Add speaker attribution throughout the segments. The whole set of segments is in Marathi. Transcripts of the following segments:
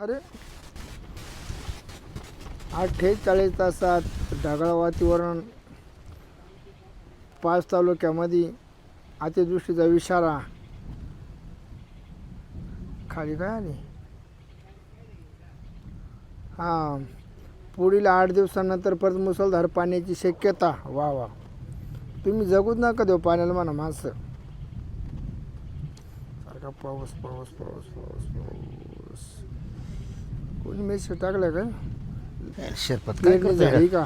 Speaker 1: अरे. अठ्ठेचाळीस तासात ढगाळ वातावरण. पाच तालुक्यामध्ये अतिदृष्टीचा इशारा. खाली काय आली हां. पुढील आठ दिवसानंतर परत मुसळधार पाण्याची शक्यता. वा वा. तुम्ही जगूच नका देऊ पाण्याला म्हणा माणसं. सारखा पाऊस पाऊस पाऊस पाऊस पाऊस. कोणी मेसेज टाकला का?
Speaker 2: शिरपत काय
Speaker 1: पेरणी
Speaker 2: करतोय
Speaker 1: झाली का?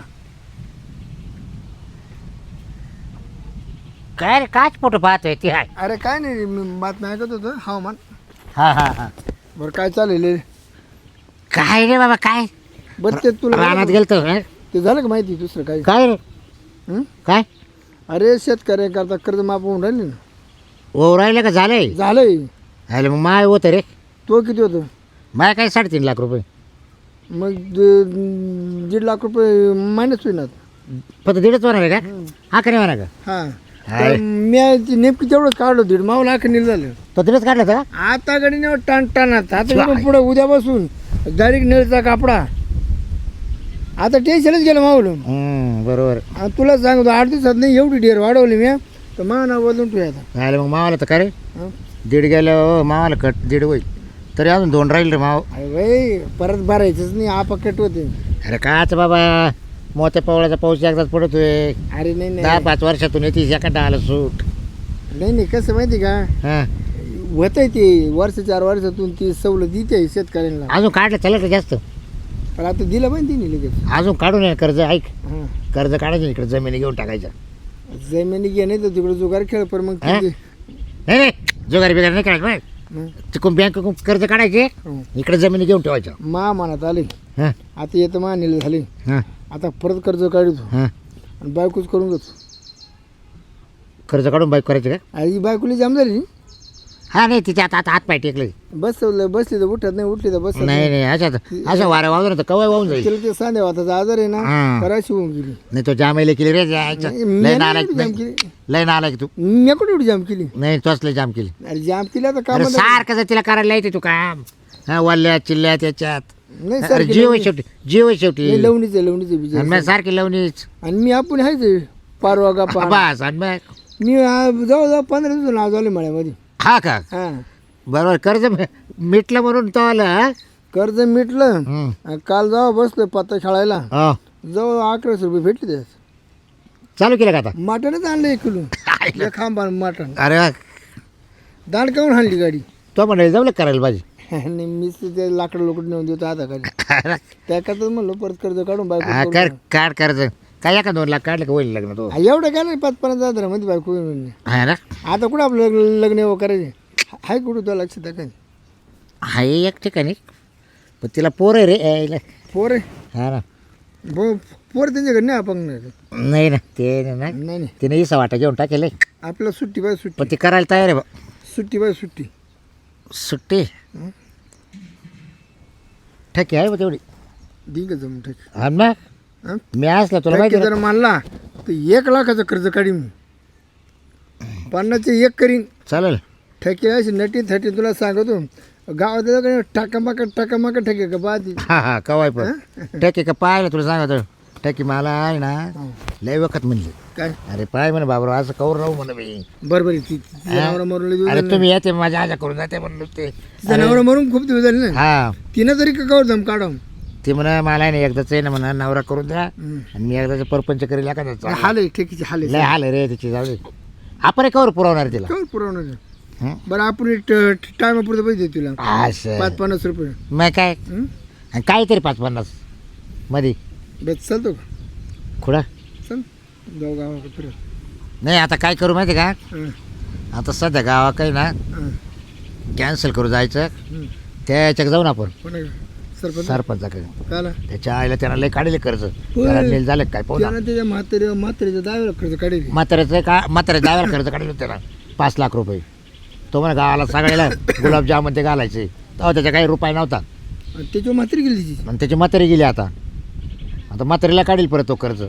Speaker 2: काय रे काच फोटो पाहतोय ती आहे
Speaker 1: अरे काय नाही मी बातम्या ऐकत होतो हवामान
Speaker 2: हा हा हा.
Speaker 1: बरं काय चालेल हे?
Speaker 2: काय रे बाबा काय?
Speaker 1: बरं ते तुला
Speaker 2: रानात गेलतो हं?
Speaker 1: ते झालं का माहिती दुसरं काही
Speaker 2: काय रे?
Speaker 1: हं?
Speaker 2: काय?
Speaker 1: अरे शेतकऱ्याकरता कर्ज माफ होऊन राहिले ना.
Speaker 2: ओ राहिलं का झालंय?
Speaker 1: झालंय.
Speaker 2: अरे मग माय होतं रे.
Speaker 1: तो किती होतं?
Speaker 2: माय काय साडेतीन लाख रुपये?
Speaker 1: मग द- दीड लाख रुपये मायनस होईनात.
Speaker 2: फक्त दीडच आहे का? हा का नाही का?
Speaker 1: हां.
Speaker 2: हाय.
Speaker 1: मी ते नेमकी तेवढंच काढलं दीड. मावला लाख नील झालं.
Speaker 2: तो दीडच काढलं होतं का?
Speaker 1: आता गडी नेव टाण टाणात. आता इकडून पुढे उद्या बसून डायरेक्ट निळचा कापडा. आता टेन्शनच गेलं मावलं
Speaker 2: हं, बरोबर.
Speaker 1: आणि तुला सांगतो आठ दिवसात नाही एवढी डेअर वाढवली मी. तर मा नाव बदलून ठेवू आता.
Speaker 2: झालं मग मावाला तर का रे
Speaker 1: हं?
Speaker 2: दीड गेलं हो, मावाला कट दीड होईल. तरी अजून दोन राहील रे माव.
Speaker 1: अरे परत भरायचंच नाही आपकट होते.
Speaker 2: अरे काच बाबा मोठ्या पावळ्याचा पाऊस एकदाच पडतोय.
Speaker 1: अरे नाही
Speaker 2: दहा
Speaker 1: नाही
Speaker 2: पाच वर्षातून येते एखादा आलं सूट.
Speaker 1: नाही नाही कसं माहिती का?
Speaker 2: हां.
Speaker 1: होतंय ते वर्ष चार वर्षातून ती सवलत देते शेतकऱ्यांना.
Speaker 2: अजून काढलं चालेल का जास्त.
Speaker 1: पण आता दिलं पण तिने लगेच.
Speaker 2: अजून काढून ये कर्ज ऐक.
Speaker 1: हां.
Speaker 2: कर्ज काढायचं इकडे जमिनी घेऊन टाकायचं.
Speaker 1: जमिनी घे नाही तर तिकडे जुगार खेळ पण मग
Speaker 2: हा? नाही नाही जुगारी बिगारी नाही करायचं.
Speaker 1: हं.
Speaker 2: तिकडून बँक कर्ज काढायचे?
Speaker 1: हं.
Speaker 2: इकडे जमिनी घेऊन ठेवायचं
Speaker 1: मा मनात आले.
Speaker 2: हां.
Speaker 1: आता येतं मा नेलं झाले.
Speaker 2: हां.
Speaker 1: आता परत कर्ज काढतो.
Speaker 2: हां.
Speaker 1: आणि बायकोच करून घेतो.
Speaker 2: कर्ज काढून बाईक करायचं का?
Speaker 1: ही बायकोली जाम झाली.
Speaker 2: हा नाही तिथे आता हात पाय टेकले.
Speaker 1: बसवलं बसली तर उठत नाही उठली तर बस
Speaker 2: नाही नाही. अशा अशा वाऱ्या वाजून तर कवाय वाहून जाईल.
Speaker 1: तिला ते सांध्या वाताचा आजार आहे ना
Speaker 2: हां.
Speaker 1: करायची होऊन गेली.
Speaker 2: नाही तो जामेले केली रे जायचं.
Speaker 1: नाही, मी
Speaker 2: लय
Speaker 1: नाही
Speaker 2: नालायक
Speaker 1: जाम
Speaker 2: नाही.
Speaker 1: केली.
Speaker 2: लय नालायक तू.
Speaker 1: मी कुठे एवढी जाम केली?
Speaker 2: नाही तोच लय जाम केली.
Speaker 1: अरे जाम केली आता काम
Speaker 2: अरे सारखं जर तिला करायला येते तू काम. हा वल्ल्यात चिल्ल्यात याच्यात
Speaker 1: नाही
Speaker 2: अरे
Speaker 1: सारखी
Speaker 2: जीव आहे शेवटी जीव आहे शेवटी.
Speaker 1: लवणीच आहे लवणीच आहे बीज
Speaker 2: आणि मग सारखी लावणीच.
Speaker 1: आणि मी आपण आहेच पारवा गप्पा.
Speaker 2: बस आणि मग?
Speaker 1: मी आ, जवळजवळ पंधरा दिवस नाव झाले मळ्यामध्ये.
Speaker 2: हा का?
Speaker 1: हा.
Speaker 2: बरोबर कर्ज मि- मिटलं म्हणून तो आलं
Speaker 1: कर्ज मिटलं काल जेव्हा बसलो पत्ता
Speaker 2: हो.
Speaker 1: जवळ अकराशे रुपये भेटले त्यात.
Speaker 2: चालू केलं का आता?
Speaker 1: मटणच आणलं एक किलो एक खांबा मटण.
Speaker 2: अरे वा.
Speaker 1: दांड काऊन आणली गाडी?
Speaker 2: तो म्हणाल जाऊ करायला पाहिजे
Speaker 1: आणि मीच ते लाकडं लोकड नेऊन देतो आता खाली त्याकरताच म्हणलो परत कर्ज काढून
Speaker 2: हा, कर
Speaker 1: टाक.
Speaker 2: काढ कर्ज. काय एका दोन लाख काढलं का होईल लग्न तो?
Speaker 1: हा, एवढं काय नाही पाच पन्नास हजारमध्ये बायको होईल.
Speaker 2: हा ना?
Speaker 1: आता कुठं आपलं लग्न- लग्न हो करायचे? हाय कुठं तुला लक्षात आहे काय
Speaker 2: आहे एक ठिकाणी. पण तिला पोर आहे रे यायला.
Speaker 1: पोर आहे?
Speaker 2: हा ना.
Speaker 1: भो- पोर त्यांच्याकडे नाही अपंग नाही.
Speaker 2: नाही ना ते नाही ना.
Speaker 1: नाही नाही.
Speaker 2: तिने इसा वाटा घेऊन टाकेल.
Speaker 1: आपल्याला सुट्टी पाहिजे सुट्टी.
Speaker 2: पण ती करायला तयार आहे बा.
Speaker 1: सुट्टी पाहिजे सुट्टी.
Speaker 2: सुट्टी? ठकी आहे बा तेवढी.
Speaker 1: का जमून ठेक.
Speaker 2: हा ना?
Speaker 1: हं?
Speaker 2: मी असला तुला
Speaker 1: ठेके
Speaker 2: माहिती
Speaker 1: जर मानला तर एक लाखाचं कर्ज काढीन मी. पन्नासचे एक करीन.
Speaker 2: चालेल.
Speaker 1: ठेके अशी नटी थटी तुला सांगतो. गावात टाकामाका टाकामाका ठेके का बाद
Speaker 2: हा हा कवाय पण. टॅकी का पाहिलं तुला सांगतो? टॅकी मला आहे ना लय वखत म्हणली.
Speaker 1: काय?
Speaker 2: अरे पाय म्हणे बाबराव असं कवर राहू म्हणे मी?
Speaker 1: बरं बरं ती जनावर दिवस
Speaker 2: अरे
Speaker 1: झाले.
Speaker 2: तुम्ही येते माझ्या आजा करून जाते म्हणून ते
Speaker 1: जनावर मरून खूप दिवस झाले ना?
Speaker 2: हा.
Speaker 1: तिनं तरी का कवर दम काढव?
Speaker 2: ते म्हणा मला आहे ना एकदाच आहे ना म्हणा नवरा करून द्या. आणि मी एकदाच परपंच करेल एखाद्याचा
Speaker 1: हाल आहे ठेकीचे हाल
Speaker 2: लय हाल आहे रे तिची जाऊ दे. आपण कवर पुरवणार तिला?
Speaker 1: कवर पुरवणार
Speaker 2: हं?
Speaker 1: बरं आपण टायमा पुरतं पैसे देऊ तुला.
Speaker 2: असं.
Speaker 1: पाच पन्नास रुपये.
Speaker 2: मग काय?
Speaker 1: हं?
Speaker 2: आणि काहीतरी पाच पन्नासमध्ये
Speaker 1: बस चालतो का?
Speaker 2: खुडा.
Speaker 1: चल. जाऊ गावाकडे फिरत
Speaker 2: नाही आता काय करू माहिती का?
Speaker 1: हं,
Speaker 2: आता सध्या गावा काही ना
Speaker 1: हं,
Speaker 2: कॅन्सल करू जायचं.
Speaker 1: हं.
Speaker 2: त्या याच्यात जाऊ ना आपण.
Speaker 1: सरपंच?
Speaker 2: सरपंचाकडे.
Speaker 1: काला?
Speaker 2: त्याच्या आईला त्याला लय काढले कर्ज. त्याला झालं काय पाहू
Speaker 1: त्यानं त्याच्या म्हातारी म्हातारीच्या दहाव्या खर्च काढेल.
Speaker 2: म्हाताऱ्याचं का म्हाताऱ्या जायला कर्ज काढलं त्याला पाच लाख रुपये. तो म्हणा गावाला सगळ्याला गुलाबजामुन ते घालायचे. तेव्हा त्याचा काही रुपये नव्हता.
Speaker 1: आणि त्याच्यावर म्हातारी गेली तिची
Speaker 2: आणि त्याची म्हातारी गेली आता. आता म्हातारीला काढील परत तो कर्ज.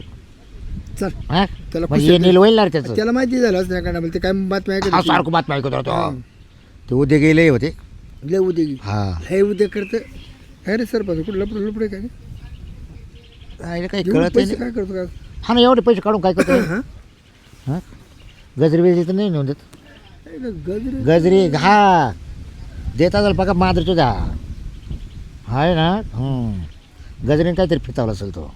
Speaker 1: चल.
Speaker 2: हा?
Speaker 1: त्याला
Speaker 2: म्हणजे
Speaker 1: खुशी
Speaker 2: हे नील होईल ना रे त्याचं?
Speaker 1: त्याला माहिती झालं असं ते काय बातम्या ऐकत
Speaker 2: हा
Speaker 1: होती.
Speaker 2: सारखं बातम्या ऐकत राहतो
Speaker 1: हा.
Speaker 2: ते उद्या गेले होते.
Speaker 1: लय उद्या गी
Speaker 2: हा.
Speaker 1: लय उद्या करतं. काय रे सरपंच कुठं लपडे लपडे काय
Speaker 2: आईला काही
Speaker 1: एवढे
Speaker 2: कळत
Speaker 1: पैसे
Speaker 2: नाही
Speaker 1: काय करतो काय
Speaker 2: हा ना एवढे पैसे काढून काय करतो?
Speaker 1: हा?
Speaker 2: हा? गजरी बिजरी तर नाही नेऊन देत.
Speaker 1: काय ना, गजरे
Speaker 2: गजरी हा. देता जाईल बघा मात्र तुझा आहे ना? हम्म. गजरीने काहीतरी फितावला असेल तो.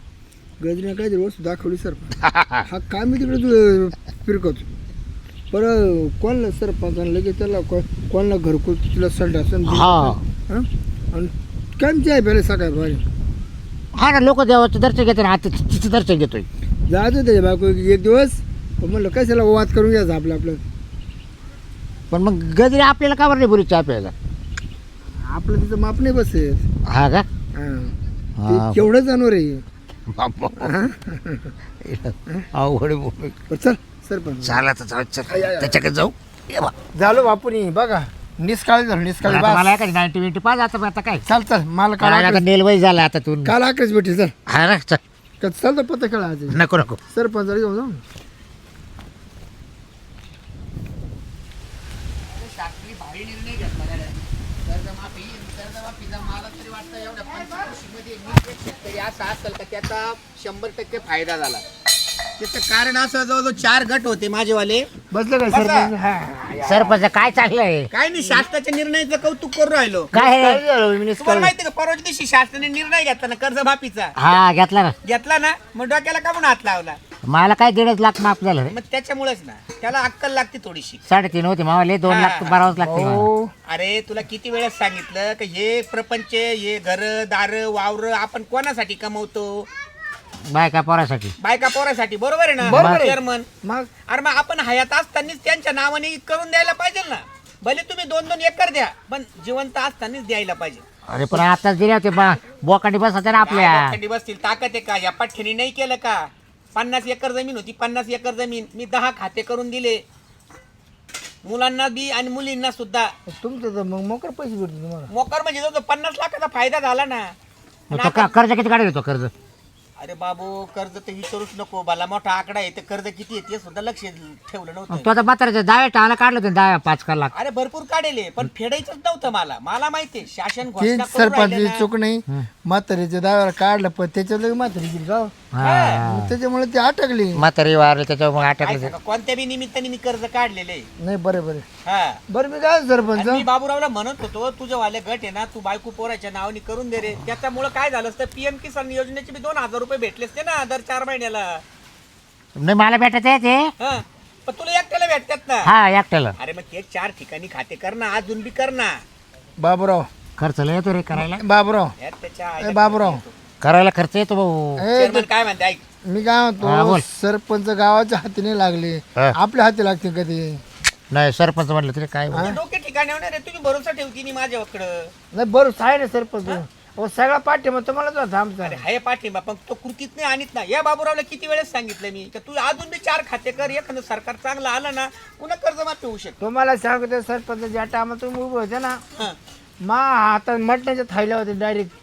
Speaker 1: गजरे काहीतरी वस्तू दाखवली सरपंच हा काय मी तिकडे तू फिरकतो बरं कोणला सरपंचाला लगेच त्याला को- कोणला घरकुल तुला संडा असेल
Speaker 2: हा?
Speaker 1: आणि कायमची आहे पहिले सकाळ भारी
Speaker 2: हा ना लोक देवाचं दर्शन घेते ना आता तिचं दर्शन घेतोय.
Speaker 1: जायचं त्याच्या बायको एक दिवस. पण म्हणलं कशाला वाद करून घ्यायचा आपलं आपलं?
Speaker 2: पण मग गजरी आपल्याला का बरं नाही बोलू चहा प्यायला?
Speaker 1: आपलं तिचं माप नाही बसेल
Speaker 2: हा का?
Speaker 1: हा. केवढं जानवर आहे
Speaker 2: अवघड बोल
Speaker 1: बरं चल सरपंच.
Speaker 2: चाला तर जाऊ चल. त्याच्याकडे जाऊ. ये बा.
Speaker 1: झालो बापूनी बघा. निष्काळी झालो निष्काळी
Speaker 2: आता मला
Speaker 1: बस
Speaker 2: काय नाईन्टी विंटी पाच आता आता काय?
Speaker 1: चाल चल मला काल
Speaker 2: आता
Speaker 1: आकडेच-
Speaker 2: झाला आता तू
Speaker 1: काल आकडेच भेटी चल.
Speaker 2: हा ना चल.
Speaker 1: का चल तर पत्ता खेळा आज.
Speaker 2: नको नको.
Speaker 1: सरपंच घेऊन जाऊ.
Speaker 3: का त्याचा कारण असं जवळजवळ चार गट होते माझेवाले.
Speaker 1: बसलं काय
Speaker 3: बसा.
Speaker 1: सरपंच? हा.
Speaker 2: सरपंच काय चाललंय?
Speaker 3: काय नाही शासनाच्या निर्णयाचं कौतुक करून राहिलो.
Speaker 2: काय
Speaker 1: काय
Speaker 2: आहे?
Speaker 1: झालं? मी
Speaker 3: तुम्हाला
Speaker 1: निष्काळी
Speaker 3: माहिती का परवाच्या दिवशी शासनाने निर्णय घेतला ना कर्जमाफीचा.
Speaker 2: हा घेतला ना.
Speaker 3: घेतला ना मग डोक्याला का म्हणून हात लावला?
Speaker 2: मला काय दीडच लाख माफ झालं रे.
Speaker 3: मग त्याच्यामुळेच ना त्याला अक्कल लागते थोडीशी.
Speaker 2: साडेतीन होते मावाले दोन
Speaker 3: हा.
Speaker 2: लाख भरावंच लागते मला.
Speaker 1: हो.
Speaker 3: अरे तुला किती वेळेस सांगितलं की हे प्रपंच हे घर दार वावर आपण कोणासाठी कमवतो?
Speaker 2: बायका पोरासाठी.
Speaker 3: बायका पोरासाठी बरोबर आहे ना?
Speaker 1: बरोबर आहे.
Speaker 3: चेअरमन.
Speaker 1: मग?
Speaker 3: अरे मग आपण हयात असतानाच त्यांच्या नावाने करून द्यायला पाहिजे ना? भले तुम्ही दोन दोन एकर द्या पण जिवंत असतानाच द्यायला पाहिजे.
Speaker 2: अरे पण आताच दिले होते बा बोकांडी बसायचं ना आपल्या.
Speaker 3: काय लोखंडी बसतील. ताकद आहे का? या पाठ्याने नाही केलं का? पन्नास एकर जमीन होती पन्नास एकर जमीन. मी दहा खाते करून दिले. मुलांना बी आणि मुलींना सुद्धा.
Speaker 1: तुमचं तर मग मोकर पैसे भेटते तुम्हाला.
Speaker 3: मोकर म्हणजे जो पन्नास लाखाचा फायदा झाला ना.
Speaker 2: मग तो का- कर्ज किती काढेल तो कर्ज?
Speaker 3: अरे बाबू कर्ज तर विचारूच नको. मला मोठा आकडा आहे ते कर्ज किती आहे ते सुद्धा लक्ष ठेवलं नव्हतं.
Speaker 2: तो आता म्हाताऱ्याच्या दहाव्या टाळा काढलं होतं दहा पाच का लाख
Speaker 3: अरे भरपूर काढेले पण फेडायचंच नव्हतं मला. मला माहितीये शासन
Speaker 1: ते
Speaker 3: घोषणा करून
Speaker 1: सरपंच
Speaker 3: ना.
Speaker 1: चूक नाही म्हातारीच्या दाव्यावर काढलं पण त्याच्यात लगे म्हातारी गेली
Speaker 2: हा.
Speaker 1: त्याच्यामुळे ते अटकली.
Speaker 2: म्हातारी वारले त्याच्यावर मग
Speaker 3: काय
Speaker 2: अटकलं.
Speaker 3: सांगा, कोणत्या बी निमित्ताने मी कर्ज काढलेले.
Speaker 1: नाही बरे बरे.
Speaker 3: हा.
Speaker 1: बरं मी काय सरपंच?
Speaker 3: मी बाबूरावला म्हणत होतो तुझं वाले गट आहे ना तू बायको पोराच्या नावाने करून दे रे. त्याच्यामुळे काय झालं असतं? पीएम किसान योजनेचे बी दोन हजार रुपये भेटले असते ना दर चार महिन्याला.
Speaker 2: नाही मला भेटत आहे ते.
Speaker 3: हा पण तुला एकट्याला भेटतात ना.
Speaker 2: हा एकट्याला.
Speaker 3: अरे मग ते चार ठिकाणी खाते कर ना अजून बी कर ना.
Speaker 1: बाबूराव.
Speaker 2: खर्च लय येतो रे करायला.
Speaker 1: बाबूराव.
Speaker 3: यार त्याच्या
Speaker 1: ए बाबूराव.
Speaker 2: करायला खर्च येतो भाऊ.
Speaker 1: ए
Speaker 3: चेअरमन काय म्हणते ऐक.
Speaker 1: मी काय
Speaker 2: हा,
Speaker 1: म्हणतो
Speaker 2: बोल.
Speaker 1: सरपंच गावाच्या हाती नाही लागले.
Speaker 2: हा.
Speaker 1: आपल्या हाती लागते कधी
Speaker 2: नाही सरपंच म्हटलं तरी काय
Speaker 3: तुझे डोके ठिकाणी होणार रे तुम्ही भरोसा ठेवती नाही माझ्याकडं.
Speaker 1: नाही बरोबर आहे ना सरपंच. अहो, सगळा पाठिंबा तुम्हालाच होता आमचा
Speaker 3: अरे हाय पाठिंबा पण तो कृतीत नाही आणत ना या बाबूरावला किती वेळेस सांगितलं मी का तू अजून बी चार खाते कर एखादं सरकार चांगलं आलं ना पुन्हा कर्जमाफी होऊ शकतो
Speaker 1: तुम्हाला सांगतो सरपंच ज्या टायमात तुम्ही उभे होते ना
Speaker 3: हं.
Speaker 1: मा हातात मटणाच्या थायल्या होते डायरेक्ट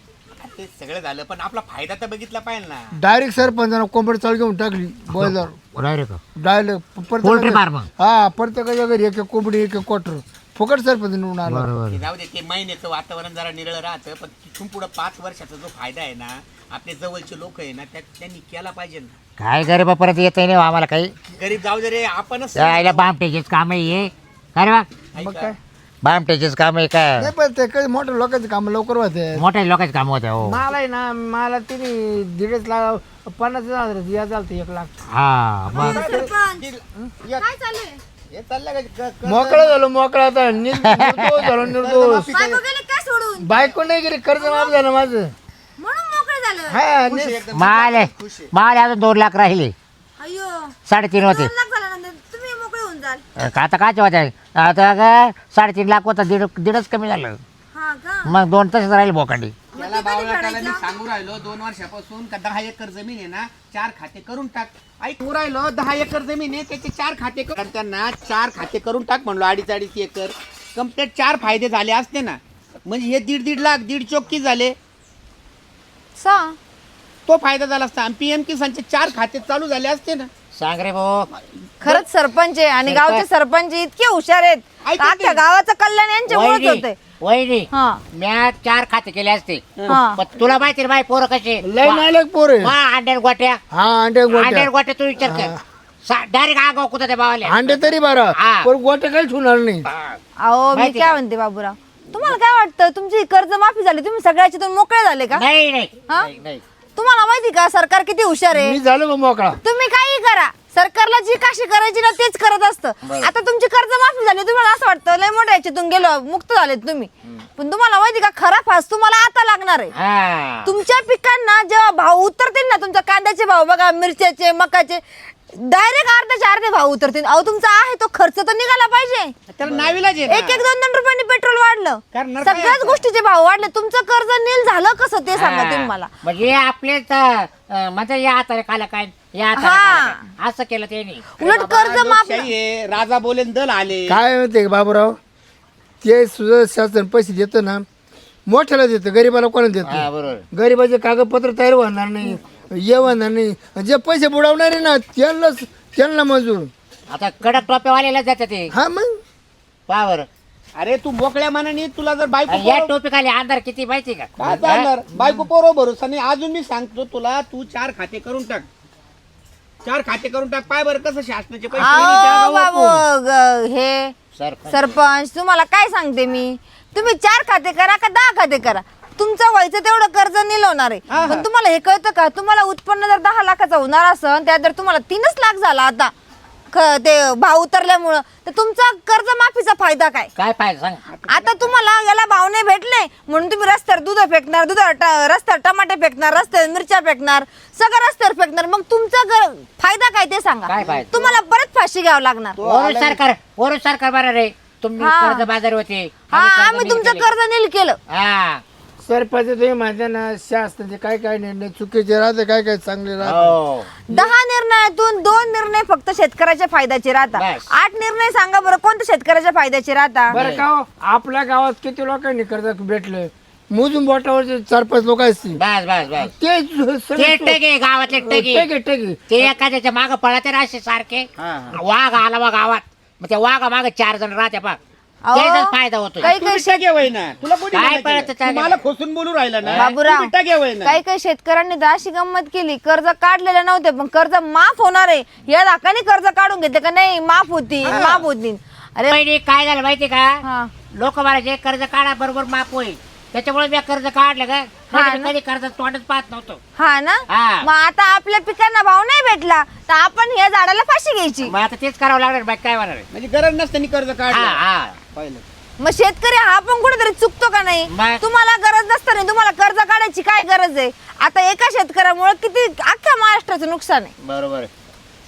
Speaker 3: ते सगळं झालं पण आपला फायदा तर बघितला पाहिजे ना
Speaker 1: डायरेक्ट सरपंचानं कोंबड चाल घेऊन टाकली boiler
Speaker 2: direct
Speaker 1: direct
Speaker 2: poultry farm
Speaker 1: हा प्रत्येकाच्या घरी एक एक कोंबडी एक एक क्वार्टर फुकट सरपंच निवडून आला
Speaker 2: बरोबर.
Speaker 3: ते जाऊ दे ते महिन्याचं वातावरण जरा निरळ राहतं पण तिथून पुढे पाच वर्षाचा जो फायदा आहे ना आपले जवळचे लोक आहे ना त्या त्यांनी केला पाहिजे ना.
Speaker 2: काय गरीबा परत येत नाही आम्हाला काही.
Speaker 3: गरीब जाऊ दे रे आपणच
Speaker 2: यायला बामटेचेच काम आहे. हे काय रे बा
Speaker 1: मग. काय?
Speaker 2: बामटेचेच काम आहे काय?
Speaker 1: नाही पण ते काही मोठ्या लोकांचे काम लवकर होते.
Speaker 2: मोठ्या लोकांचे काम होते हो.
Speaker 1: मला आहे ना मला तिने दीडच लाख पन्नास हजार या चालतं एक लाख.
Speaker 2: हा मग
Speaker 4: काय चालू आहे?
Speaker 3: हे चाललं का? क- क-
Speaker 1: मोकळा झालो मोकळा आता. निर- निर्दोष झालो निर्दोष.
Speaker 4: बायको गेले काय सोडून?
Speaker 1: बायको नाही गेली कर्ज माफ झालं माझं.
Speaker 4: म्हणून मोकळं झालं.
Speaker 1: हा
Speaker 3: खुश आहे
Speaker 1: नि-
Speaker 3: एकदम.
Speaker 2: माले
Speaker 3: खुश आहे.
Speaker 2: माले अजून दोन लाख राहिले.
Speaker 4: अयो
Speaker 2: साडेतीन होते.
Speaker 4: दोन लाख झाल्यानंतर तुम्ही मोकळे होऊन जाल.
Speaker 2: का आता काचे होते? आता का साडेतीन लाख होता दीड दीडच कमी झालं.
Speaker 4: हा का?
Speaker 2: मग दोन तसेच राहिले बोकांडी
Speaker 3: त्याला बावळाटाला मी सांगू राहिलो दोन वर्षापासून का दहा एकर जमीन आहे ना चार खाते करून टाक. ऐकू राहिलो दहा एकर जमीन आहे त्याचे चार खाते कर. त्यांना चार खाते करून टाक म्हणलो अडीच अडीच एकर. कंप्लीट चार फायदे झाले असते ना. म्हणजे हे दीड दीड लाख दीड चौकी झाले?
Speaker 4: सा
Speaker 3: तो फायदा झाला असता. आणि पीएम किसानचे चार खाते चालू झाले असते ना.
Speaker 2: सांग रे भाऊ.
Speaker 4: खरंच सरपंच आहे आणि. गावचे सरपंच इतके हुशार आहेत.
Speaker 3: ऐका ते.
Speaker 4: अख्ख्या गावाचं कल्याण यांच्यामुळेच
Speaker 2: वहिनी,
Speaker 4: होतंय.
Speaker 2: वहिनी
Speaker 4: हा.
Speaker 2: म्या चार खाते केले असते.
Speaker 4: हा.
Speaker 2: पण तुला माहिती ना बाई पोरं कसे
Speaker 1: लय नालक पोर आहे.
Speaker 2: हा अंड्यार गोट्या.
Speaker 1: हा अंडे गोट्या.
Speaker 2: तू विचार कर. डायरेक्ट आगाव कुठं त्या भावाले?
Speaker 1: अंडे तरी बरं.
Speaker 2: हा.
Speaker 1: पण गोट्या काही ठेवणार नाही.
Speaker 4: अहो मी
Speaker 2: माहिती
Speaker 4: काय
Speaker 2: का?
Speaker 4: म्हणते बाबूराव? तुम्हाला काय वाटतं? तुमची कर्ज माफी झाली तुम्ही सगळ्याच्यातून मोकळे झाले का?
Speaker 2: नाही नाही.
Speaker 4: हा?
Speaker 2: नाही, नाही.
Speaker 4: तुम्हाला माहिती का? सरकार किती हुशार आहे?
Speaker 1: मी झालो बा मोकळा.
Speaker 4: तुम्ही काही करा. सरकारला जी काशी करायची ना तेच करत असतं. आता तुमची कर्ज माफी झाली तुम्हाला असं वाटतं लय मोठ्या याच्यातून गेलो मुक्त झालेत तुम्ही. पण तुम्हाला माहिती का खरा फास तुम्हाला आता लागणार आहे.
Speaker 2: हा.
Speaker 4: तुमच्या पिकांना जेव्हा भाव उतरतील ना तुमच्या कांद्याचे भाव बघा मिरच्याचे मकाचे डायरेक्ट अर्ध्याचे अर्धे भाव उतरतील. अहो तुमचा आहे तो खर्च तर निघाला पाहिजे. एक एक दोन दोन रुपयांनी पेट्रोल वाढलं. सगळ्याच
Speaker 3: आता?
Speaker 4: गोष्टीचे भाव वाढले. तुमचं कर्ज नील झालं कसं ते सांगा तुम्ही मला.
Speaker 2: म्हणजे आपले म्हणजे या खाला काय या
Speaker 4: हा.
Speaker 2: काय. असं केलं त्यांनी.
Speaker 4: उलट कर्ज माफ
Speaker 3: लोकशाही आहे, राजा बोलेन दल आले.
Speaker 1: काय म्हणते का बाबूराव? ते सुद्धा शासन पैसे देतं ना. मोठ्याला देतं गरीबाला कोणा
Speaker 2: हा
Speaker 1: देतं
Speaker 2: बरोबर.
Speaker 1: गरीबाचे कागदपत्र तयार होणार नाही ये होणार नाही. जे पैसे बुडवणारे ना त्यांनाच त्यांना मंजूर.
Speaker 2: आता कडक टोप्यावाल्याला जातात ते.
Speaker 1: हा मग?
Speaker 2: पावर
Speaker 3: अरे तू मोकळ्या मनाने तुला जर बायको
Speaker 2: या
Speaker 3: पोरं-
Speaker 2: टोपी खाली अंधार किती माहिती का?
Speaker 3: काय चालणार? बायको पोरो भरोसा नाही. अजून मी सांगतो तुला तू चार खाते करून टाक. चार खाते करून टाक पाय बरं कसं शासनाचे पैसे गेले त्या
Speaker 4: अहो
Speaker 3: गावात
Speaker 4: बाबू ग- हे
Speaker 2: सरपंच.
Speaker 4: सरपंच तुम्हाला काय सांगते मी? तुम्ही चार खाते करा का दहा खाते करा? तुमचं व्हायचं तेवढं कर्ज निलवणार
Speaker 3: हा,
Speaker 4: आहे.
Speaker 3: हा.
Speaker 4: पण तुम्हाला हे कळतं का? तुम्हाला उत्पन्न जर दहा लाखाचा होणार असन त्यात जर तुम्हाला तीनच लाख झाला आता ख- ते भाव उतरल्यामुळं. तर तुमचा कर्ज माफीचा फायदा काय?
Speaker 2: काय पाहिजे सांग.
Speaker 4: आता तुम्हाला याला भाव नाही भेटले म्हणून तुम्ही रस्त्यावर दूध फेकणार दूध रस्त्यावर टमाटे फेकणार रस्त्यावर मिरच्या फेकणार सगळं रस्त्यावर फेकणार. मग तुमचा गर- फायदा काय ते
Speaker 2: काय
Speaker 4: सांगा
Speaker 2: फायदा?
Speaker 4: तुम्हाला परत फाशी घ्यावं लागणार.
Speaker 3: तो
Speaker 2: वरून
Speaker 3: आला-
Speaker 2: सरकार वरून सरकार बरं रे. तुम्ही
Speaker 4: हा.
Speaker 2: कर्ज बाजार होते
Speaker 4: हा
Speaker 2: आम्ही
Speaker 4: तुमचं. कर्ज नील केलं.
Speaker 2: हा.
Speaker 1: सरपंच तुम्ही म्हणता ना शासनाचे काय काय निर्णय चुकीचे राहते काय काय चांगले राहते?
Speaker 2: हो.
Speaker 4: दहा निर्णयातून दोन निर्णय फक्त शेतकऱ्याच्या फायद्याचे राहतात.
Speaker 2: बस.
Speaker 4: आठ निर्णय सांगा बरं कोणत्या शेतकऱ्याच्या फायद्याचे राहतात?
Speaker 1: बरं का हो, आपल्या गावात किती लोकांनी कर्ज भेटले? मोजून बोटावरचे चार पाच लोक असतील.
Speaker 2: बस बस बस.
Speaker 1: ते
Speaker 2: ते टगे गावातले टगे
Speaker 1: टके टके
Speaker 2: ते एखाद्याच्या माग पळते ना असे सारखे.
Speaker 3: हा, हा.
Speaker 2: वाघ आला वा गावात. मग त्या वाघा माग चार जण राहते पा
Speaker 4: अहो,
Speaker 2: त्याचाच फायदा होतो
Speaker 4: काही
Speaker 3: तू
Speaker 4: काही
Speaker 3: बिट्टा घेवय ना. तुला कोणी
Speaker 2: काय
Speaker 3: म्हणायचं?
Speaker 2: पळतं
Speaker 3: तू
Speaker 2: चालेल?
Speaker 3: मला खोसून बोलू राहिला ना.
Speaker 4: बाबूराव,
Speaker 3: तू बिट्टा घेवय ना.
Speaker 4: काही काही शेतकऱ्यांनी तर अशी गंमत केली कर्ज काढलेले नव्हते पण कर्ज माफ होणार आहे. या दाखाने कर्ज काढून घेतले का? नाही माफ होतील माफ होतील अरे
Speaker 2: पहिली काय झालं माहिती का?
Speaker 4: हा.
Speaker 2: लोक जे कर्ज काढा बरोबर माफ होईल. त्याच्यामुळे मी कर्ज काढलं का
Speaker 4: हा?
Speaker 2: कधी कर्ज तोंडच पाहत नव्हतो.
Speaker 4: हा ना?
Speaker 2: हा.
Speaker 4: मग आता आपल्या पिकांना भाव नाही भेटला तर आपण या झाडाला फाशी घ्यायची.
Speaker 2: मग आता तेच करावं लागणार बाकी काय होणार आहे?
Speaker 3: म्हणजे गरज नसताना कर्ज
Speaker 2: हा
Speaker 3: काढलं
Speaker 2: हा.
Speaker 3: पाहिलं
Speaker 4: मग शेतकरी हा पण कुठेतरी चुकतो का नाही? तुम्हाला गरज नसताना तुम्हाला कर्ज काढायची काय गरज आहे आता एका शेतकऱ्यामुळे किती अख्ख्या महाराष्ट्राचं नुकसान आहे
Speaker 2: बरोबर आहे.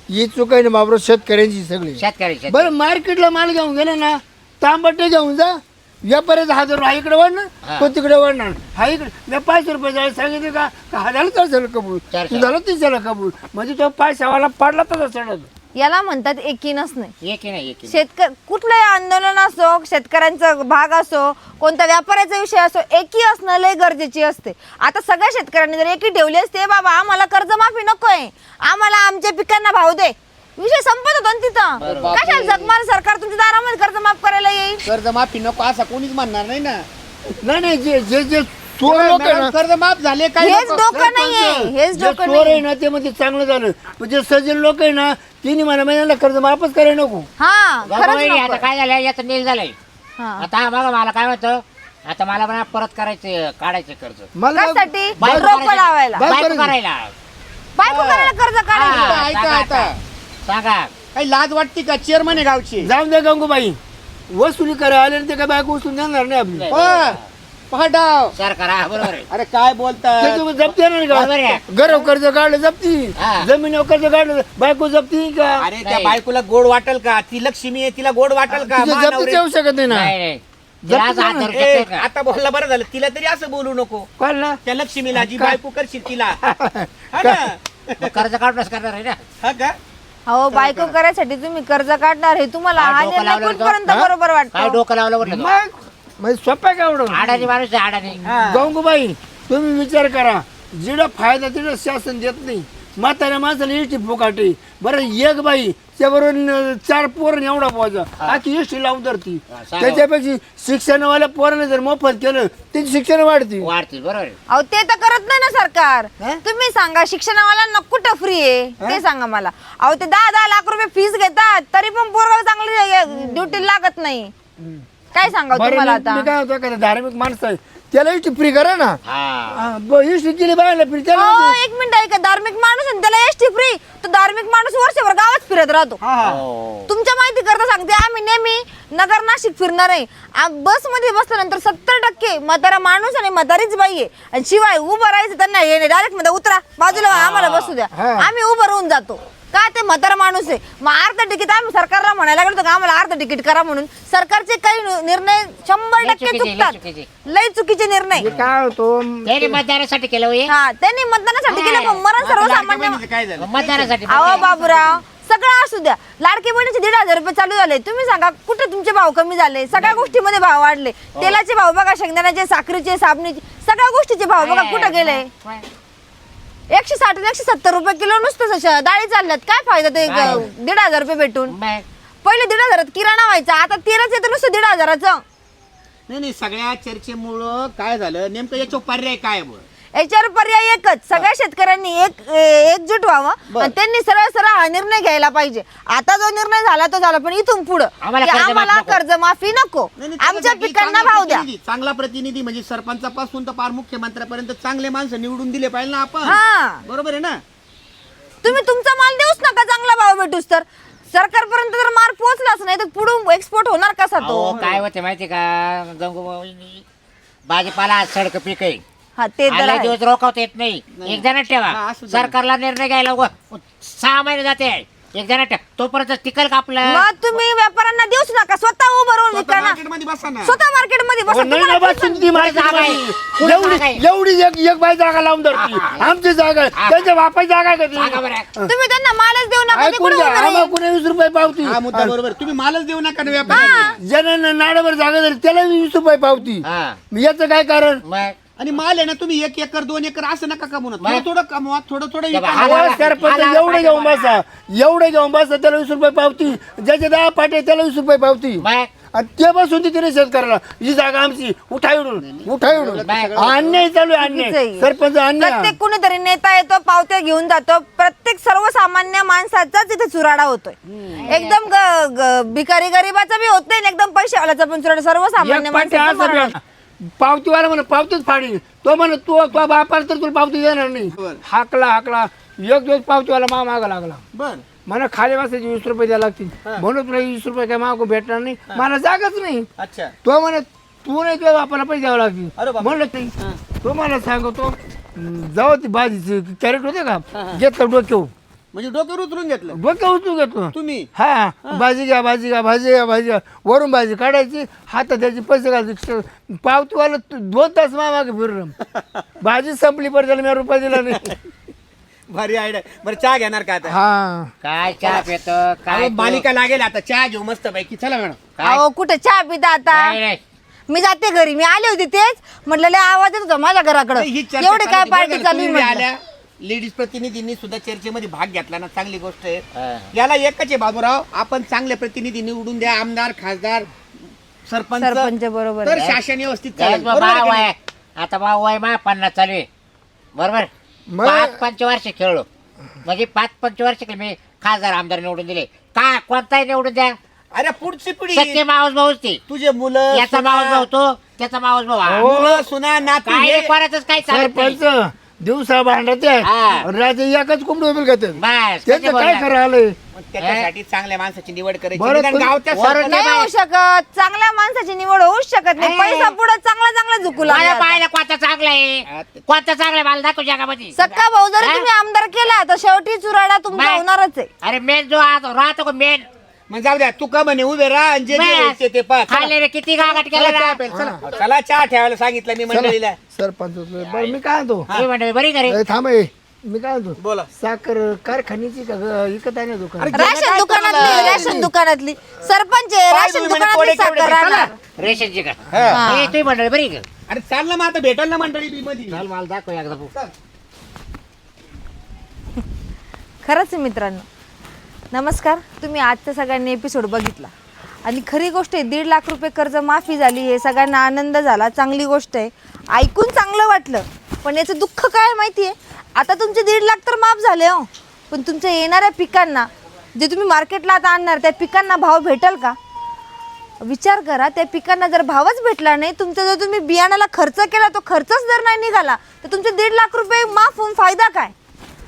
Speaker 1: ही चूक आहे ना बाबर शेतकऱ्यांची सगळी
Speaker 2: शेतकरी.
Speaker 1: बरं मार्केटला माल घेऊन गेला ना तांबटे घेऊन जा व्यापाऱ्याचा हजार हा इकडे वाढणार
Speaker 2: हा.
Speaker 1: तो तिकडे वाढणार हा इकडे मी पाचशे रुपये जायला सांगितले का का हजार चारशेला कबूल
Speaker 2: चारशे.
Speaker 1: झालं तीनशेला कबूल म्हणजे तो पैशावाला पडला तसा चढत
Speaker 4: याला म्हणतात
Speaker 2: एक नाही एक
Speaker 4: शेतकरी कुठलंही आंदोलन असो शेतकऱ्यांचा भाग असो कोणत्या व्यापाऱ्याचा विषय असो एकी असणं लय गरजेची असते. आता सगळ्या शेतकऱ्यांनी जर एकी ठेवली असते बाबा आम्हाला कर्जमाफी नकोय. आम्हाला आमच्या पिकांना भाव दे. विषय संपत होता ना तिथं.
Speaker 3: बरोबर.
Speaker 4: कशाला जगमार सरकार तुमच्या दारामध्ये कर्ज माफ करायला येईल?
Speaker 3: कर्ज माफी नको असं कोणीच म्हणणार नाही ना.
Speaker 1: नाही नाही जे जे जे चोर लोक आहे ना
Speaker 3: मॅडम, कर्ज माफ झाले काय
Speaker 4: हेच डोकं नाहीये हेच
Speaker 1: जे
Speaker 4: डोकं
Speaker 1: चोर आहे
Speaker 4: नाही
Speaker 1: ना ते म्हणजे चांगलं झालं. म्हणजे सज्जन लोक आहे ना तिने मला महिन्याला कर्ज माफच करायला नको.
Speaker 4: हा खरंच
Speaker 2: आता
Speaker 4: नको.
Speaker 2: काय झालं याचं नील झालंय.
Speaker 4: हा.
Speaker 2: आता बघा मला काय होतं? आता मला म्हणा परत करायचे काढायचे कर्ज.
Speaker 1: मला
Speaker 4: कशासाठी?
Speaker 2: बायको
Speaker 4: रोप
Speaker 2: करायचं.
Speaker 4: लावायला.
Speaker 1: बाय-
Speaker 2: बायको
Speaker 1: करायचं.
Speaker 2: करायला.
Speaker 4: बायको करायला कर्ज काढायचं
Speaker 3: ऐका,
Speaker 2: सांगा
Speaker 3: ऐका.
Speaker 2: आता. सांगा.
Speaker 3: काही लाज वाटते का? चेअरमन आहे गावची.
Speaker 1: जाऊन दे गंगूबाई. वसुली करा आले ते काय बायको उचलून देणार नाही आपली.
Speaker 2: नाही.
Speaker 3: पहा, पहा डाव
Speaker 2: सरकार बरोबर आहे.
Speaker 3: अरे काय बोलतात
Speaker 1: त्याच्यावर जप्ती येणार
Speaker 2: बरोबर आहे.
Speaker 1: का घरावर कर्ज काढलं जप्ती.
Speaker 2: हा.
Speaker 1: जमिनीवर कर्ज काढलं बायको जप्ती का?
Speaker 3: अरे त्या
Speaker 2: नाही.
Speaker 3: बायकोला गोड वाटेल का? ती लक्ष्मी आहे तिला गोड वाटेल का? रे.
Speaker 1: येऊ शकत नाही ना?
Speaker 2: नाही नाही.
Speaker 1: जप्ती
Speaker 2: तिला आज हात
Speaker 1: करा.
Speaker 2: धरू
Speaker 3: ए,
Speaker 2: शकते का?
Speaker 3: आता बोलला बरं झालं. तिला तरी असं बोलू नको.
Speaker 1: कळ ना?
Speaker 3: त्या लक्ष्मीला जी
Speaker 1: काय?
Speaker 3: बायको करशील तिला. हा ना?
Speaker 2: मग कर्ज काढूनच करणार आहे ना?
Speaker 3: हा का?
Speaker 4: हो बायको करायसाठी तुम्ही कर्ज काढणार हे तुम्हाला हा
Speaker 2: डोकं
Speaker 4: निर्णय
Speaker 2: लावलं
Speaker 4: कुठपर्यंत
Speaker 1: होतं?
Speaker 4: बरोबर
Speaker 2: काय
Speaker 4: वाटतो?
Speaker 2: डोकं लावलं म्हटलं तू?
Speaker 1: मग? म्हणजे सोप्या का एवढं?
Speaker 2: आडानी माणूस आहे आडानी.
Speaker 1: गंगूबाई तुम्ही विचार करा. जिडं फायदा तिथं शासन देत नाही. म्हाताऱ्या माणसाला इष्टी फुकाटी. बरं एक बाई त्याबरोबर न- चार पोरण एवढा पोहायचा आखी एसटी लावून धरती
Speaker 2: हा, सांगा.
Speaker 1: त्याच्यापेक्षा शिक्षणवाल्या पोराने जर मोफत केलं त्यांची शिक्षण वाढती.
Speaker 2: वाढतील बरोबर आहे.
Speaker 4: अहो ते तर करत नाही ना सरकार? तुम्ही सांगा शिक्षणावाल्यांना कुठं फ्री आहे? ते सांगा मला. अहो ते दहा दहा लाख रुपये फीस घेतात तरी पण पोरगाव चांगली ड्युटी लागत नाही. काय सांगा
Speaker 1: बरं
Speaker 4: तुम्हाला
Speaker 1: मी मी
Speaker 4: आता
Speaker 1: काय होतो का धार्मिक माणसं आहे त्याला एसटी फ्री करा ना.
Speaker 2: हा.
Speaker 1: एसटी केली बायला फ्री त्याला
Speaker 4: हो एक मिनिट ऐका धार्मिक माणूस आहे ना, त्याला एसटी फ्री तो धार्मिक माणूस वर्षभर गावात फिरत राहतो.
Speaker 2: हो.
Speaker 4: तुमच्या माहिती करता सांगते आम्ही नेहमी नगर नाशिक फिरणार आहे. बसमध्ये बसल्यानंतर सत्तर टक्के म्हातारा माणूस आणि म्हातारीच बाई आहे. आणि शिवाय उभं राहायचं त्यांना हे डायरेक्टमध्ये उतरा बाजूला व्हा, आम्हाला बसू द्या.
Speaker 1: हा.
Speaker 4: आम्ही उभं राहून जातो. का ते म्हातारा माणूस आहे? मग अर्ध तिकीट आम्ही सरकारला म्हणायला गेलो का आम्हाला अर्ध तिकीट करा म्हणून. सरकारचे काही नि- निर्णय शंभर
Speaker 2: लय
Speaker 4: टक्के
Speaker 2: चुकीचे, लय
Speaker 4: चुकतात.
Speaker 2: चुकीचे.
Speaker 4: लय चुकीचे निर्णय.
Speaker 1: हे काय होतो?
Speaker 2: त्यांनी मतदानासाठी केलं होय
Speaker 4: हा. त्यांनी मतदानासाठी केलं पण मरण सर्वसामान्य
Speaker 3: काय झालं?
Speaker 2: मतदानासाठी
Speaker 4: अहो बाबूराव सगळं असू द्या. लाडकी बहिणीचे दीड हजार रुपये चालू झाले. तुम्ही सांगा कुठे तुमचे भाव कमी झाले? सगळ्या गोष्टीमध्ये भाव वाढले. तेलाचे भाव बघा शेंगदाण्याचे साखरेचे साबणीचे सगळ्या गोष्टीचे भाव बघा कुठे गेले? एकशे साठ आणि एकशे सत्तर रुपये किलो नुसतं तशा डाळी चालल्यात. काय फायदा ते
Speaker 2: काय?
Speaker 4: ग- दीड हजार रुपये भेटून? पहिले दीड हजारात किराणा व्हायचा आता तेलाच येतं नुसतं दीड हजाराचं.
Speaker 3: नाही नाही सगळ्या चर्चेमुळं काय झालं? नेमकं याच्यावर पर्याय काय बुवा?
Speaker 4: याच्यावर पर्याय एकच. सगळ्या शेतकऱ्यांनी एक ए- एकजूट व्हावं
Speaker 3: बरं.
Speaker 4: आणि त्यांनी सरळ सरळ हा निर्णय घ्यायला पाहिजे. आता जो निर्णय झाला तो झाला पण इथून पुढं.
Speaker 2: आम्हाला कर्जमाफी
Speaker 4: आम्हाला
Speaker 2: नको.
Speaker 4: कर्जमाफी नको.
Speaker 3: नाही, नाही,
Speaker 4: आमच्या पिकांना
Speaker 3: चांगला
Speaker 4: भाव द्या.
Speaker 3: प्रतिनिधी, चांगला प्रतिनिधी म्हणजे सरपंचापासून तर पार मुख्यमंत्र्यापर्यंत चांगले माणसं निवडून दिले पाहिजे ना आपण.
Speaker 4: हा.
Speaker 3: बरोबर आहे ना?
Speaker 4: तुम्ही तुमचा माल देऊच नका चांगला भाव भेटूस तर. सरकारपर्यंत जर माल पोहोचलाच नाही तर पुढून एक्सपोर्ट होणार कसा तो?
Speaker 2: अहो, काय होते माहिती का गंगू भाजीपाला सडक पीक आहे.
Speaker 4: हा ते तर
Speaker 2: आल्या
Speaker 4: आहे.
Speaker 2: दिवस रोखवता येत नाही.
Speaker 3: नाही.
Speaker 2: एक जणात
Speaker 3: हा,
Speaker 2: ठेवा
Speaker 3: असू दे.
Speaker 2: सरकारला निर्णय घ्यायला उगा- सहा महिने जाते. एक जणात ठेवा. तोपर्यंत टिकल का आपलं
Speaker 4: मग तुम्ही व्यापाऱ्यांना देऊच नका. स्वतः उभं राहून
Speaker 3: स्वतः
Speaker 4: विका ना.
Speaker 3: मार्केटमध्ये बसा ना.
Speaker 4: स्वतः बसा. तुम्हाला
Speaker 1: ना
Speaker 4: पुढचं-
Speaker 1: बस माहिती
Speaker 2: जागा आहे.
Speaker 1: एवढी
Speaker 2: जागा आहे?
Speaker 1: एवढी एक एक बाई जागा लावून धरती. आमची जागा आहे. त्यांच्या बापाची जागा आहे का?
Speaker 4: तुम्ही त्यांना मालच देऊ नका. ते
Speaker 1: ऐकून
Speaker 4: कुठे
Speaker 1: घ्या
Speaker 4: उभे
Speaker 1: आम्हाला
Speaker 4: राहील?
Speaker 1: कुणी वीस रुपये पावती.
Speaker 3: हा मुद्दा बरोबर. तुम्ही मालच देऊ नका ना व्यापाऱ्याला
Speaker 1: ज्यानं नाड्यावर जागा झाली त्याला वीस रुपये पावती.
Speaker 2: हा.
Speaker 1: याचं काय कारण?
Speaker 2: मग?
Speaker 3: आणि माल आहे ना तुम्ही एक एकर दोन एकर असं नका ना. थोडं? थोडं कमवा थोडं थोडं विका.
Speaker 1: सरपंच एवढे घेऊन
Speaker 2: आला-
Speaker 1: बसा. एवढे घेऊन बसा त्याला वीस रुपये पावती. ज्याचे दहा पाटे त्याला वीस रुपये पावती.
Speaker 2: मग
Speaker 1: आणि ते बसून तिथे शेतकऱ्याला ही जागा आमची. उठा इडून उठा इडून
Speaker 2: बाय.
Speaker 1: अन्याय चालू आहे
Speaker 4: चुकीचं
Speaker 1: अन्याय
Speaker 4: आहे.
Speaker 1: सरपंच अन्याय.
Speaker 4: प्रत्येक कुणीतरी नेता येतो पावत्या घेऊन जातो. प्रत्येक सर्वसामान्य माणसाचाच इथे चुराडा होतोय. एकदम ग- ग- भिकारी गरीबाचा बी होत नाही आणि एकदम पैशावाल्याचा पण चुराडा. सर्वसामान्य
Speaker 1: एक पाटे
Speaker 4: माणसाचा
Speaker 1: असं. पावतीवाला म्हणा पावतीच फाडी तो म्हण तो तो बापाला तर तुला पावती देणार नाही.
Speaker 3: बरं.
Speaker 1: हाकला हाकला. एक दिवस पावतीवाला मा मागा लागला.
Speaker 3: बर.
Speaker 1: मला खाली वाजायचे वीस रुपये द्यायला लागतील. म्हणून तुला वीस रुपये काय मागू भेटणार नाही. मला जागाच नाही.
Speaker 3: अच्छा.
Speaker 1: तो म्हणे तू नाही तुझ्या बापाला पैसे द्यावं
Speaker 3: अरे
Speaker 1: लागतील. म्हणलं ते तो मला सांगतो "हं, जाऊ ती भाजीची कॅरेट होते का? घेतलं डोक्यावर.
Speaker 3: म्हणजे डोक्यावर उतरून घेतलं.
Speaker 1: डोक्यावर उचलून घेतो
Speaker 3: तुम्ही?
Speaker 1: हा भाजी घ्या भाजी घ्या भाजी घ्या भाजी घ्या. वरून भाजी काढायची हातात त्याची पैसे घालायचे. पावतीवाला तू- दोन तास मा मागे फिरलं भाजी संपली पर त्याला मी रुपये दिला नाही.
Speaker 3: भारी आयडिया बरं चहा घेणार का आता?
Speaker 1: हा.
Speaker 2: काय चहा पितो? काय
Speaker 3: अहो, मालिका लागेल आता. चहा घेऊ मस्त पैकी. चला मॅडम.
Speaker 2: काय?
Speaker 4: अहो कुठे चहा पिता आता?
Speaker 2: नाही, नाही.
Speaker 4: मी जाते घरी. मी आले होते तेच. म्हटलं लय आवाज येत होता माझ्या घराकडे.
Speaker 3: ही चर्चा
Speaker 4: एवढे काय
Speaker 3: चालू.
Speaker 4: पार्टी
Speaker 3: बरं,
Speaker 4: चालू आहे
Speaker 3: तुम्ही
Speaker 4: म्हटलं.
Speaker 3: आल्या. लेडीज प्रतिनिधींनी सुद्धा चर्चेमध्ये भाग घेतला ना चांगली गोष्ट आहे. याला एकच आहे बाबूराव आपण चांगले प्रतिनिधी निवडून द्या आमदार खासदार सरपंच
Speaker 4: सरपंच बरोबर
Speaker 3: तर
Speaker 4: आहे.
Speaker 3: शासन व्यवस्थित
Speaker 2: गरज
Speaker 3: चालेल.
Speaker 2: बा-
Speaker 3: बरोबर आहे
Speaker 2: भाव
Speaker 3: का नाही?
Speaker 2: आहे आता भाऊ आहे मा पन्नास चालू आहे बरोबर
Speaker 1: मग-
Speaker 2: पाच पंचवर्ष खेळलो म्हणजे पाच पंचवर्ष मी खासदार आमदार निवडून दिले का कोणताही निवडून द्या
Speaker 3: अरे पुढची पिढी
Speaker 2: सत्य मावस भाऊच ती
Speaker 3: तुझे मुलं
Speaker 2: याचा मावस भाऊ तो त्याचा मावस भाऊ हा.
Speaker 3: मुलं सुना नातू
Speaker 2: काय
Speaker 3: हे-
Speaker 2: कोणाच काही चालत नाही.
Speaker 1: सरपंच दिवसा भांडत आहे.
Speaker 2: हा.
Speaker 1: राजे एकच उभी
Speaker 2: बस
Speaker 1: त्याचं
Speaker 2: कसे
Speaker 1: काय
Speaker 2: बोलणार?
Speaker 1: खरं आलंय?
Speaker 3: मग त्याच्यासाठी चांगल्या माणसाची निवड करायची.
Speaker 1: बरं,
Speaker 3: निदान
Speaker 1: पण-
Speaker 3: गावच्या
Speaker 2: वरून
Speaker 3: सरपंच-
Speaker 4: नाही होऊ शकत. चांगल्या माणसाची निवड होऊच शकत नाही.
Speaker 2: आहे.
Speaker 4: पैसा पुढे चांगला चांगला झुकू
Speaker 2: मला
Speaker 4: लागला
Speaker 2: पाहायला कोणता चांगला
Speaker 3: हा,
Speaker 2: आहे
Speaker 3: ते-
Speaker 2: कोणता चांगला आहे? मला दाखव जगामध्ये.
Speaker 4: सक्का भाऊ जर
Speaker 2: हा?
Speaker 4: तुम्ही आमदार केला तर शेवटी चुराडा तुमचा
Speaker 2: बाय.
Speaker 4: होणारच आहे.
Speaker 2: अरे मेन जो आज राहतो का मेन?
Speaker 3: मग जाऊ द्या तू का म्हणे उभे राहा आणि जे जे
Speaker 2: बस.
Speaker 3: ते- ते पहा. चला.
Speaker 2: खाल्ले रे किती गागाट
Speaker 3: चला
Speaker 2: केलं
Speaker 3: चहा प्यायला, चला. चला चहा ठेवायला सांगितलं मी मंडळीला
Speaker 1: सरपंच बरं मी काय म्हणतो
Speaker 2: तुम्ही म्हणतो बरी
Speaker 1: ए, थांब ए. मी काय म्हणतो
Speaker 3: बोला
Speaker 1: साखर कारखान्याची का ग- विकत आहे ना दुकान
Speaker 4: राशन दुकानातली? राशन दुकानातली सरपंच आहे
Speaker 3: पाय
Speaker 4: राशन दुकानातली
Speaker 3: केवढे
Speaker 4: साखर
Speaker 3: ते, चला.
Speaker 4: राहणार
Speaker 2: रेशनची का
Speaker 3: हा.
Speaker 2: तुम्ही म्हणतो बरी
Speaker 3: अरे चाल ना मग आता भेटल ना मंडळी बी मध्ये
Speaker 2: चाल मला दाखव एकदा.
Speaker 4: खरंच आहे मित्रांनो नमस्कार तुम्ही आजचा सगळ्यांनी एपिसोड बघितला. आणि खरी गोष्ट आहे दीड लाख रुपये कर्ज माफी झाली हे सगळ्यांना आनंद झाला. चांगली गोष्ट आहे. ऐकून चांगलं वाटलं पण याचं दुःख काय माहिती आहे? आता तुमचे दीड लाख तर माफ झाले हो. पण तुमच्या येणाऱ्या पिकांना जे तुम्ही मार्केटला आता आणणार त्या पिकांना भाव भेटेल का? विचार करा त्या पिकांना जर भावच भेटला नाही तुमचा जर तुम्ही बियाणाला खर्च केला तो खर्चच जर नाही निघाला तर तुमचे दीड लाख रुपये माफ होऊन फायदा काय?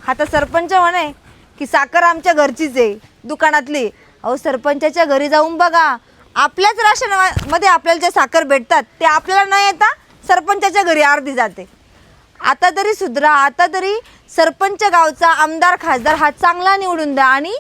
Speaker 4: हा तर सरपंच म्हणे की साखर आमच्या घरचीच आहे दुकानातली. अहो सरपंचाच्या घरी जाऊन बघा. आपल्याच राशनमध्ये आपल्याला ज्या साखर भेटतात ते आपल्याला न येता सरपंचाच्या घरी अर्धी जाते. आता तरी सुधरा आता तरी सरपंच गावचा आमदार खासदार हा चांगला निवडून द्या आणि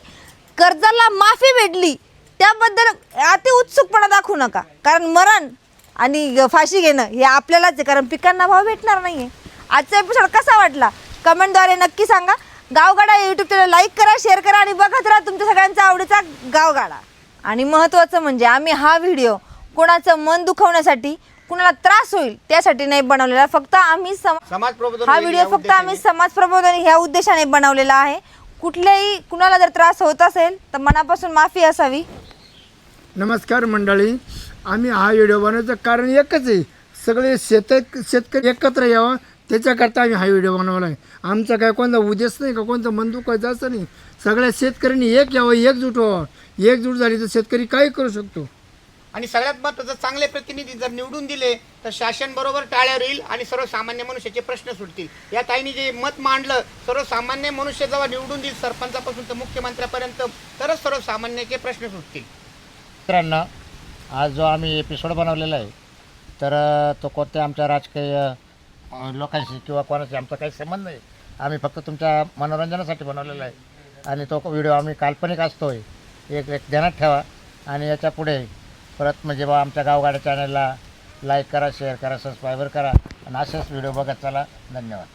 Speaker 4: कर्जाला माफी भेटली त्याबद्दल अति उत्सुकपणा दाखवू नका. कारण मरण आणि फाशी घेणं हे आपल्यालाच आहे कारण पिकांना भाव भेटणार नाही आहे आजचा एपिसोड कसा वाटला? कमेंटद्वारे नक्की सांगा. गावगाडा यूट्यूब चॅनल लाईक करा शेअर करा आणि बघत राहा तुमच्या सगळ्यांचा आवडीचा गावगाडा. आणि महत्त्वाचं म्हणजे आम्ही हा व्हिडिओ कोणाचं मन दुखवण्यासाठी कुणाला त्रास होईल त्यासाठी नाही बनवलेला. फक्त आम्ही सम
Speaker 3: समाज प्रबोधन
Speaker 4: हा
Speaker 3: होईल
Speaker 4: व्हिडिओ
Speaker 3: या
Speaker 4: फक्त आम्ही समाज प्रबोधन ह्या उद्देशाने बनवलेला आहे. कुठल्याही कुणाला जर त्रास होत असेल तर मनापासून माफी असावी.
Speaker 1: नमस्कार मंडळी. आम्ही हा व्हिडिओ बनवायचं कारण एकच आहे. सगळे शेत शेतकरी एकत्र यावं. त्याच्याकरता आम्ही हा व्हिडिओ बनवला आहे. आमचा काय कोणता उद्देश नाही का कोणतं दुखायचं असं नाही. सगळ्या शेतकऱ्यांनी एक यावं एकजूट व्हावं. एकजूट झाली तर शेतकरी काही करू शकतो?
Speaker 3: आणि सगळ्यात महत्वाचं चांगले प्रतिनिधी जर निवडून दिले तर शासन बरोबर टाळ्यावर येईल आणि सर्वसामान्य मनुष्याचे प्रश्न सुटतील. या ताईने जे मत मांडलं सर्वसामान्य मनुष्य जेव्हा निवडून देईल सरपंचापासून तर मुख्यमंत्र्यापर्यंत तरच सर्वसामान्याचे प्रश्न सुटतील.
Speaker 2: मित्रांनो आज जो आम्ही एपिसोड बनवलेला आहे तर तो कोणत्या आमच्या राजकीय लोकांशी किंवा कोणाशी आमचा काही संबंध नाही. आम्ही फक्त तुमच्या मनोरंजनासाठी बनवलेला आहे. आणि तो व्हिडिओ आम्ही काल्पनिक असतोय. एक एक ध्यानात ठेवा. आणि याच्यापुढे परत म्हणजे बा आमच्या गावगाड्या चॅनलला लाईक करा शेअर करा सबस्क्रायबर करा. आणि असेच व्हिडिओ बघत चला. धन्यवाद.